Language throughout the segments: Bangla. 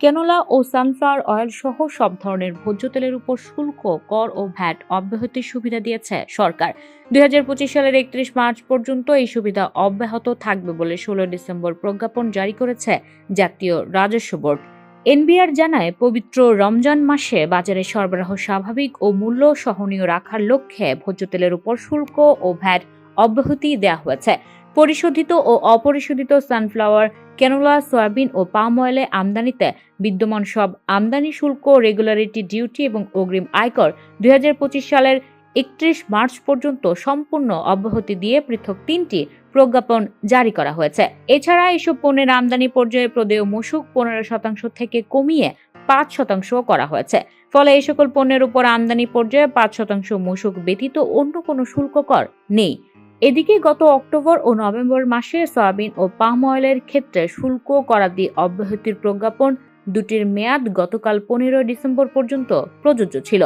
কেনোলা ও সানফ্লাওয়ার অয়েল সহ সব ধরনের ভোজ্য তেলের উপর শুল্ক, কর ও ভ্যাট অব্যাহতির সুবিধা দিয়েছে সরকার। দুই সালের একত্রিশ মার্চ পর্যন্ত এই সুবিধা অব্যাহত থাকবে বলে ষোলো ডিসেম্বর প্রজ্ঞাপন জারি করেছে জাতীয় রাজস্ব বোর্ড। এনবিআর জানায়, পবিত্র রমজান মাসে বাজারে সরবরাহ স্বাভাবিক ও মূল্য সহনীয় রাখার লক্ষ্যে ভোজ্য তেলের উপর শুল্ক ও ভ্যাট অব্যাহতি দেওয়া হয়েছে। পরিশোধিত ও অপরিশোধিত সানফ্লাওয়ার, ক্যানোলা, সয়াবিন ও পাম অয়েলে আমদানিতে বিদ্যমান সব আমদানি শুল্ক, রেগুলারিটি ডিউটি এবং অগ্রিম আয়কর দু হাজার পঁচিশ সালের একত্রিশ মার্চ পর্যন্ত সম্পূর্ণ অব্যাহতি দিয়ে পৃথক তিনটি প্রজ্ঞাপন জারি করা হয়েছে। এছাড়া এসব পণ্যের আমদানি পর্যায়ে প্রদেয় মশুক পনেরো শতাংশ থেকে কমিয়ে পাঁচ শতাংশ করা হয়েছে। ফলে এই সকল পণ্যের উপর আমদানি পর্যায়ে পাঁচ শতাংশ মশুক ব্যতীত অন্য কোনো শুল্ক কর নেই। এদিকে গত অক্টোবর ও নভেম্বর মাসে সয়াবিন ও পাম অয়েলের ক্ষেত্রে শুল্ক করাদি অব্যাহতির প্রজ্ঞাপন দুটির মেয়াদ গতকাল পনেরোই ডিসেম্বর পর্যন্ত প্রযোজ্য ছিল।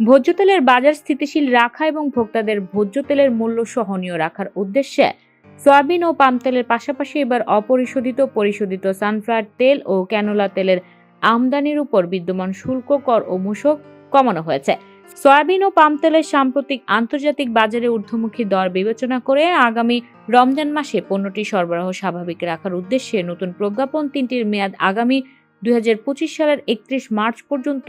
ভোজ্য তেলের বাজার স্থিতিশীল রাখা এবং ভোক্তাদের ভোজ্য তেলের মূল্য সহনীয় রাখার উদ্দেশ্যে সয়াবিন ও পাম তেলের পাশাপাশি এবার অপরিশোধিত পরিশোধিত সানফ্লাওয়ার তেল ও ক্যানোলা তেলের আমদানির উপর বিদ্যমান শুল্ক কর ও মূসক কমানো হয়েছে। সয়াবিন ও পাম তেলের সাম্প্রতিক আন্তর্জাতিক বাজারে ঊর্ধ্বমুখী দর বিবেচনা করে আগামী রমজান মাসে পণ্যটি সরবরাহ স্বাভাবিক রাখার উদ্দেশ্যে নতুন প্রজ্ঞাপন তিনটির মেয়াদ আগামী দুই সালের একত্রিশ মার্চ পর্যন্ত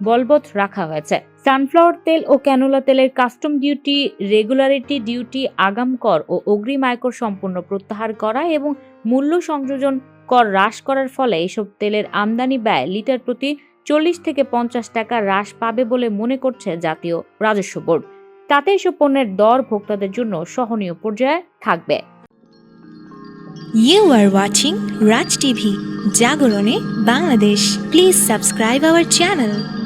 বলবৎ রাখা হয়েছে। সানফ্লাওয়ার তেল ও ক্যানোলা তেলের কাস্টম ডিউটি, রেগুলারিটি ডিউটি, আগাম কর ও অগ্রিম আয়কর সম্পূর্ণ প্রত্যাহার করা এবং মূল্য সংযোজন কর হ্রাস করার ফলে এসব তেলের আমদানি ব্যয় লিটার প্রতি চল্লিশ থেকে পঞ্চাশ টাকা হ্রাস পাবে বলে মনে করছে জাতীয় রাজস্ব বোর্ড। তাতে এসব পণ্যের দর ভোক্তাদের জন্য সহনীয় পর্যায়ে থাকবে। You are watching Raj TV জাগরণে Bangladesh please subscribe our channel.